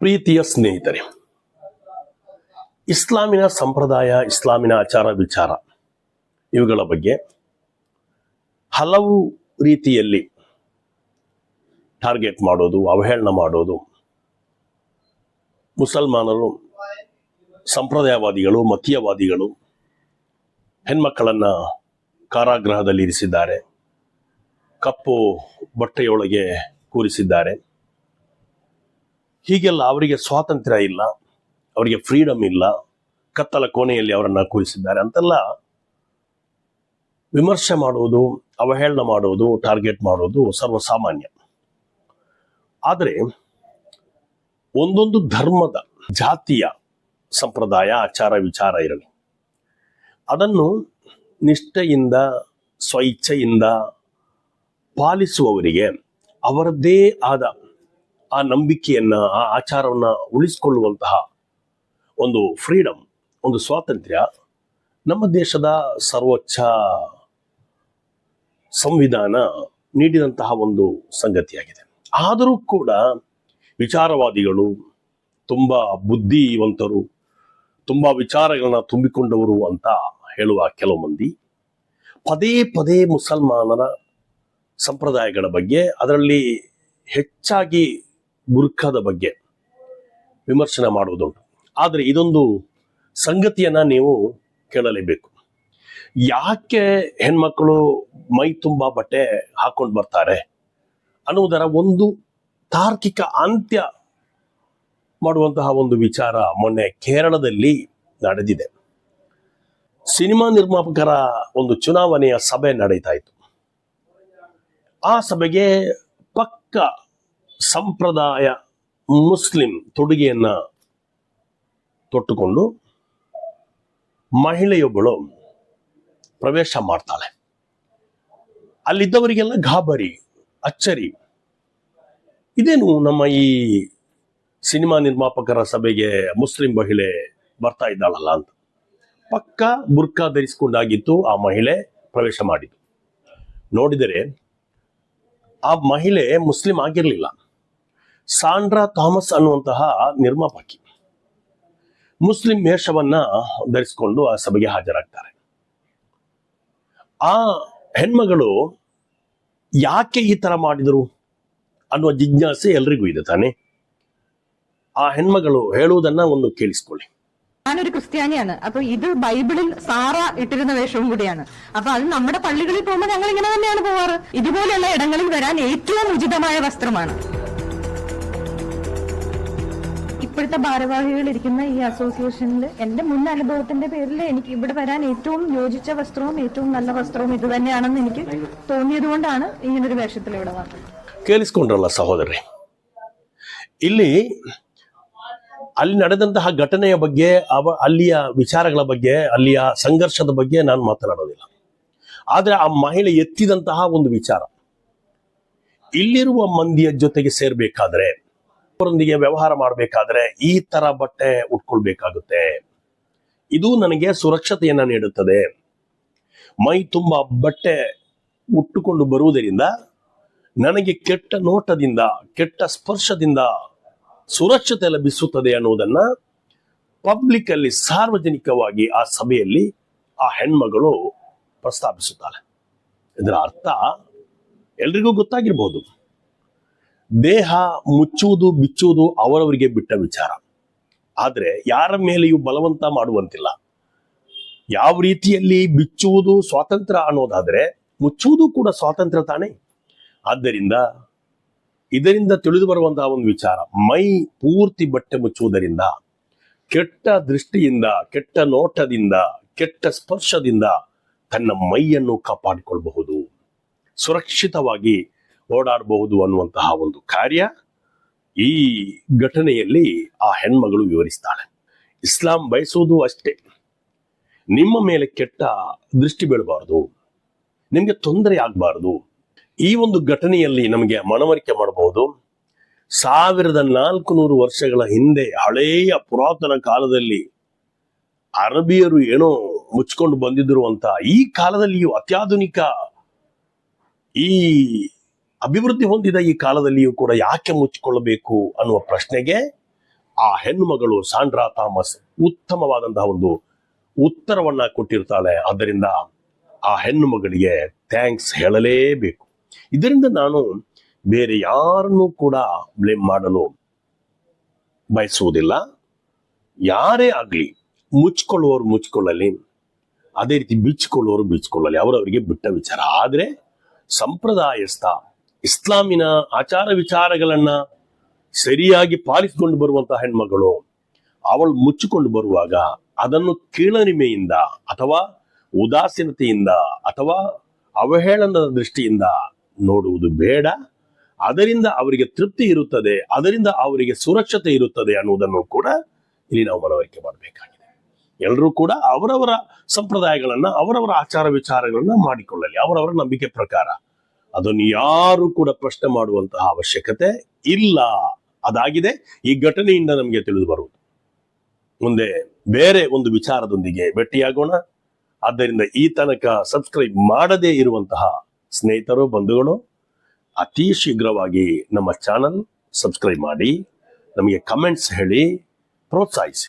ಪ್ರೀತಿಯ ಸ್ನೇಹಿತರೆ, ಇಸ್ಲಾಮಿನ ಸಂಪ್ರದಾಯ, ಇಸ್ಲಾಮಿನ ಆಚಾರ ವಿಚಾರ ಇವುಗಳ ಬಗ್ಗೆ ಹಲವು ರೀತಿಯಲ್ಲಿ ಟಾರ್ಗೆಟ್ ಮಾಡೋದು, ಅವಹೇಳನ ಮಾಡೋದು, ಮುಸಲ್ಮಾನರು, ಸಂಪ್ರದಾಯವಾದಿಗಳು, ಮತೀಯವಾದಿಗಳು, ಹೆಣ್ಮಕ್ಕಳನ್ನ ಕಾರಾಗೃಹದಲ್ಲಿ ಇರಿಸಿದ್ದಾರೆ, ಕಪ್ಪು ಬಟ್ಟೆಯೊಳಗೆ ಕೂರಿಸಿದ್ದಾರೆ. ಹೀಗೆಲ್ಲ ಅವರಿಗೆ ಸ್ವಾತಂತ್ರ್ಯ ಇಲ್ಲ, ಅವರಿಗೆ ಫ್ರೀಡಮ್ ಇಲ್ಲ, ಕತ್ತಲ ಕೋಣೆಯಲ್ಲಿ ಅವರನ್ನ ಕೂರಿಸಿದ್ದಾರೆ ಅಂತೆಲ್ಲ ವಿಮರ್ಶೆ ಮಾಡುವುದು, ಅವಹೇಳನ ಮಾಡುವುದು ಟಾರ್ಗೆಟ್ ಮಾಡುವುದು ಸರ್ವಸಾಮಾನ್ಯ. ಆದರೆ ಒಂದೊಂದು ಧರ್ಮದ ಜಾತಿಯ ಸಂಪ್ರದಾಯ, ಆಚಾರ, ವಿಚಾರ ಇರಲಿ, ಅದನ್ನು ನಿಷ್ಠೆಯಿಂದ, ಸ್ವಇಚ್ಛೆಯಿಂದ ಪಾಲಿಸುವವರಿಗೆ ಅವರದ್ದೇ ಆದ ಆ ನಂಬಿಕೆಯನ್ನ, ಆ ಆಚಾರವನ್ನ ಉಳಿಸಿಕೊಳ್ಳುವಂತಹ ಒಂದು ಫ್ರೀಡಮ್ ಒಂದು ಸ್ವಾತಂತ್ರ್ಯ ನಮ್ಮ ದೇಶದ ಸರ್ವೋಚ್ಚ ಸಂವಿಧಾನ ನೀಡಿದಂತಹ ಒಂದು ಸಂಗತಿಯಾಗಿದೆ. ಆದರೂ ಕೂಡ ವಿಚಾರವಾದಿಗಳು, ತುಂಬ ಬುದ್ಧಿವಂತರು, ತುಂಬ ವಿಚಾರಗಳನ್ನ ತುಂಬಿಕೊಂಡವರು ಅಂತ ಹೇಳುವ ಕೆಲವು ಮಂದಿ, ಪದೇ ಪದೇ ಮುಸಲ್ಮಾನರ ಸಂಪ್ರದಾಯಗಳ ಬಗ್ಗೆ ಅದರಲ್ಲಿ ಹೆಚ್ಚಾಗಿ ಬುರ್ಖದ ಬಗ್ಗೆ ವಿಮರ್ಶನೆ ಮಾಡುವುದುಂಟು. ಆದರೆ ಇದೊಂದು ಸಂಗತಿಯನ್ನ ನೀವು ಕೇಳಲೇಬೇಕು. ಯಾಕೆ ಹೆಣ್ಮಕ್ಕಳು ಮೈ ತುಂಬ ಬಟ್ಟೆ ಹಾಕೊಂಡು ಬರ್ತಾರೆ ಅನ್ನುವುದರ ಒಂದು ತಾರ್ಕಿಕ ಅಂತ್ಯ ಮಾಡುವಂತಹ ಒಂದು ವಿಚಾರ ಮೊನ್ನೆ ಕೇರಳದಲ್ಲಿ ನಡೆದಿದೆ. ಸಿನಿಮಾ ನಿರ್ಮಾಪಕರ ಒಂದು ಚುನಾವಣೆಯ ಸಭೆ ನಡೀತಾ ಇತ್ತು. ಆ ಸಭೆಗೆ ಪಕ್ಕ ಸಂಪ್ರದಾಯ ಮುಸ್ಲಿಂ ತೊಡುಗೆಯನ್ನ ತೊಟ್ಟುಕೊಂಡು ಮಹಿಳೆಯೊಬ್ಬಳು ಪ್ರವೇಶ ಮಾಡ್ತಾಳೆ. ಅಲ್ಲಿದ್ದವರಿಗೆಲ್ಲ ಗಾಬರಿ, ಅಚ್ಚರಿ. ಇದೇನು ನಮ್ಮ ಈ ಸಿನಿಮಾ ನಿರ್ಮಾಪಕರ ಸಭೆಗೆ ಮುಸ್ಲಿಂ ಮಹಿಳೆ ಬರ್ತಾ ಇದ್ದಾಳಲ್ಲ ಅಂತ. ಪಕ್ಕ ಬುರ್ಕಾ ಧರಿಸಿಕೊಂಡಾಗಿತ್ತು ಆ ಮಹಿಳೆ ಪ್ರವೇಶ ಮಾಡಿದ್ದು. ನೋಡಿದರೆ ಆ ಮಹಿಳೆ ಮುಸ್ಲಿಂ ಆಗಿರಲಿಲ್ಲ. ಸಾಂಡ್ರಾ ಥಾಮಸ್ ಅನ್ನುವಂತಹ ನಿರ್ಮಾಪಕಿ ಮುಸ್ಲಿಂ ವೇಷವನ್ನ ಧರಿಸಿಕೊಂಡು ಆ ಸಭೆಗೆ ಹಾಜರಾಗ್ತಾರೆ ಆ ಹೆಣ್ಮಗಳು ಯಾಕೆ ಈ ತರ ಮಾಡಿದರು ಅನ್ನುವ ಜಿಜ್ಞಾಸೆ ಎಲ್ರಿಗೂ ಇದೆ ತಾನೆ ಆ ಹೆಣ್ಮಗಳು ಹೇಳುವುದನ್ನ ಒಂದು ಕೇಳಿಸ್ಕೊಳ್ಳಿ ഞാനൊരു ക്രിസ്ത്യാനിയാണ് അപ്പൊ ഇത് ബൈബിളിൽ സാറ ഇട്ടിരുന്ന വേഷവും കൂടിയാണ് അപ്പൊ അത് നമ്മുടെ പള്ളികളിൽ പോകുമ്പോൾ ഞങ്ങൾ ഇങ്ങനെ തന്നെയാണ് പോവാറ് ഇതുപോലെയുള്ള ഇടങ്ങളിൽ വരാൻ ഏറ്റവും ഉചിതമായ വസ്ത്രമാണ് ഇപ്പോഴത്തെ ഭാരവാഹികൾ ഇരിക്കുന്ന ഈ അസോസിയേഷനിൽ എന്റെ മുൻ അനുഭവത്തിന്റെ പേരിൽ എനിക്ക് ഇവിടെ വരാൻ ഏറ്റവും യോജിച്ച വസ്ത്രവും ഏറ്റവും നല്ല വസ്ത്രവും ഇത് തന്നെയാണെന്ന് എനിക്ക് തോന്നിയത് കൊണ്ടാണ് ഇങ്ങനൊരു വേഷത്തിൽ ഇവിടെ വന്നത് ಕೇಳಿಸ್ಕೊಂಡ್ರಲ್ಲ ಸಹೋದರಿ ಇಲ್ಲಿ ಅಲ್ಲಿ ನಡೆದಂತಹ ಘಟನೆಯ ಬಗ್ಗೆ ಅವ ಅಲ್ಲಿಯ ವಿಚಾರಗಳ ಬಗ್ಗೆ ಅಲ್ಲಿಯ ಸಂಘರ್ಷದ ಬಗ್ಗೆ ನಾನು ಮಾತನಾಡೋದಿಲ್ಲ ಆದ್ರೆ ಆ ಮಹಿಳೆ ಎತ್ತಿದಂತಹ ಒಂದು ವಿಚಾರ ಇಲ್ಲಿರುವ ಮಂದಿಯ ಜೊತೆಗೆ ಸೇರ್ಬೇಕಾದ್ರೆ ಅವರೊಂದಿಗೆ ವ್ಯವಹಾರ ಮಾಡಬೇಕಾದ್ರೆ ಈ ತರ ಬಟ್ಟೆ ಉಟ್ಕೊಳ್ಬೇಕಾಗುತ್ತೆ. ಇದು ನನಗೆ ಸುರಕ್ಷತೆಯನ್ನ ನೀಡುತ್ತದೆ. ಮೈ ತುಂಬಾ ಬಟ್ಟೆ ಉಟ್ಟುಕೊಂಡು ಬರುವುದರಿಂದ ನನಗೆ ಕೆಟ್ಟ ನೋಟದಿಂದ, ಕೆಟ್ಟ ಸ್ಪರ್ಶದಿಂದ ಸುರಕ್ಷತೆ ಲಭಿಸುತ್ತದೆ ಅನ್ನುವುದನ್ನ ಪಬ್ಲಿಕ್ ಅಲ್ಲಿ ಸಾರ್ವಜನಿಕವಾಗಿ ಆ ಸಭೆಯಲ್ಲಿ ಆ ಹೆಣ್ಮಗಳು ಪ್ರಸ್ತಾಪಿಸುತ್ತಾಳೆ ಇದರ ಅರ್ಥ ಎಲ್ರಿಗೂ ಗೊತ್ತಾಗಿರ್ಬೋದು. ದೇಹ ಮುಚ್ಚುವುದು, ಬಿಚ್ಚುವುದು ಅವರವರಿಗೆ ಬಿಟ್ಟ ವಿಚಾರ. ಆದರೆ ಯಾರ ಮೇಲೆಯೂ ಬಲವಂತ ಮಾಡುವಂತಿಲ್ಲ. ಯಾವ ರೀತಿಯಲ್ಲಿ ಬಿಚ್ಚುವುದು ಸ್ವಾತಂತ್ರ್ಯ ಅನ್ನೋದಾದರೆ ಮುಚ್ಚುವುದು ಕೂಡ ಸ್ವಾತಂತ್ರ್ಯ ತಾನೇ. ಆದ್ದರಿಂದ ಇದರಿಂದ ತಿಳಿದು ಬರುವಂತಹ ಒಂದು ವಿಚಾರ, ಮೈ ಪೂರ್ತಿ ಬಟ್ಟೆ ಮುಚ್ಚುವುದರಿಂದ, ಕೆಟ್ಟ ದೃಷ್ಟಿಯಿಂದ, ಕೆಟ್ಟ ನೋಟದಿಂದ, ಕೆಟ್ಟ ಸ್ಪರ್ಶದಿಂದ ತನ್ನ ಮೈಯನ್ನು ಕಾಪಾಡಿಕೊಳ್ಳಬಹುದು ಸುರಕ್ಷಿತವಾಗಿ ಓಡಾಡಬಹುದು ಅನ್ನುವಂತಹ ಒಂದು ಕಾರ್ಯ ಈ ಘಟನೆಯಲ್ಲಿ ಆ ಹೆಣ್ಮಗಳು ವಿವರಿಸ್ತಾಳೆ. ಇಸ್ಲಾಂ ಬಯಸೋದು ಅಷ್ಟೇ. ನಿಮ್ಮ ಮೇಲೆ ಕೆಟ್ಟ ದೃಷ್ಟಿ ಬೀಳಬಾರದು. ನಿಮಗೆ ತೊಂದರೆ ಆಗಬಾರದು. ಈ ಒಂದು ಘಟನೆಯಲ್ಲಿ ನಮಗೆ ಮನವರಿಕೆ ಮಾಡಬಹುದು. ಸಾವಿರದ ನಾಲ್ಕು ನೂರು ವರ್ಷಗಳ ಹಿಂದೆ ಹಳೆಯ ಪುರಾತನ ಕಾಲದಲ್ಲಿ ಅರಬಿಯರು ಏನೋ ಮುಚ್ಕೊಂಡು ಬಂದಿದ್ದರು ಅಂತ ಈ ಕಾಲದಲ್ಲಿಯೂ ಅತ್ಯಾಧುನಿಕ ಈ ಅಭಿವೃದ್ಧಿ ಹೊಂದಿದ ಈ ಕಾಲದಲ್ಲಿಯೂ ಕೂಡ ಯಾಕೆ ಮುಚ್ಚಿಕೊಳ್ಳಬೇಕು ಅನ್ನುವ ಪ್ರಶ್ನೆಗೆ ಆ ಹೆಣ್ಣುಮಗಳು ಸಾಂಡ್ರಾ ಥಾಮಸ್ ಉತ್ತಮವಾದಂತಹ ಒಂದು ಉತ್ತರವನ್ನ ಕೊಟ್ಟಿರ್ತಾಳೆ. ಆದ್ದರಿಂದ ಆ ಹೆಣ್ಣು ಮಗಳಿಗೆ ಥ್ಯಾಂಕ್ಸ್ ಹೇಳಲೇಬೇಕು. ಇದರಿಂದ ನಾನು ಬೇರೆ ಯಾರನ್ನೂ ಕೂಡ ಬ್ಲೇಮ್ ಮಾಡಲು ಬಯಸುವುದಿಲ್ಲ. ಯಾರೇ ಆಗಲಿ ಮುಚ್ಕೊಳ್ಳುವವರು ಮುಚ್ಕೊಳ್ಳಲಿ ಅದೇ ರೀತಿ ಬಿಚ್ಕೊಳ್ಳುವವರು ಬಿಚ್ಕೊಳ್ಳಲಿ ಅವರವರಿಗೆ ಬಿಟ್ಟ ವಿಚಾರ. ಆದರೆ ಸಂಪ್ರದಾಯಸ್ಥ ಇಸ್ಲಾಮಿನ ಆಚಾರ ವಿಚಾರಗಳನ್ನ ಸರಿಯಾಗಿ ಪಾಲಿಸಿಕೊಂಡು ಬರುವಂತಹ ಹೆಣ್ಮಗಳು, ಅವಳು ಮುಚ್ಚಿಕೊಂಡು ಬರುವಾಗ ಅದನ್ನು ಕೀಳರಿಮೆಯಿಂದ ಅಥವಾ ಉದಾಸೀನತೆಯಿಂದ ಅಥವಾ ಅವಹೇಳನದ ದೃಷ್ಟಿಯಿಂದ ನೋಡುವುದು ಬೇಡ. ಅದರಿಂದ ಅವರಿಗೆ ತೃಪ್ತಿ ಇರುತ್ತದೆ, ಅದರಿಂದ ಅವರಿಗೆ ಸುರಕ್ಷತೆ ಇರುತ್ತದೆ ಅನ್ನುವುದನ್ನು ಕೂಡ ಇಲ್ಲಿ ನಾವು ಮನವರಿಕೆ ಮಾಡಬೇಕಾಗಿದೆ. ಎಲ್ಲರೂ ಕೂಡ ಅವರವರ ಸಂಪ್ರದಾಯಗಳನ್ನ, ಅವರವರ ಆಚಾರ ವಿಚಾರಗಳನ್ನ ಮಾಡಿಕೊಳ್ಳಲಿ, ಅವರವರ ನಂಬಿಕೆ ಪ್ರಕಾರ. ಅದನ್ನು ಯಾರು ಕೂಡ ಪ್ರಶ್ನೆ ಮಾಡುವಂತಹ ಅವಶ್ಯಕತೆ ಇಲ್ಲ. ಅದಾಗಿದೆ. ಈ ಘಟನೆಯಿಂದ ನಮಗೆ ತಿಳಿದು ಬರುವುದು. ಮುಂದೆ ಬೇರೆ ಒಂದು ವಿಚಾರದೊಂದಿಗೆ ಭೇಟಿಯಾಗೋಣ. ಆದ್ದರಿಂದ ಈ ತನಕ ಸಬ್ಸ್ಕ್ರೈಬ್ ಮಾಡದೇ ಇರುವಂತಹ ಸ್ನೇಹಿತರು, ಬಂಧುಗಳು, ಅತಿ ಶೀಘ್ರವಾಗಿ ನಮ್ಮ ಚಾನಲ್ ಸಬ್ಸ್ಕ್ರೈಬ್ ಮಾಡಿ. ನಮಗೆ ಕಮೆಂಟ್ಸ್ ಹೇಳಿ, ಪ್ರೋತ್ಸಾಹಿಸಿ.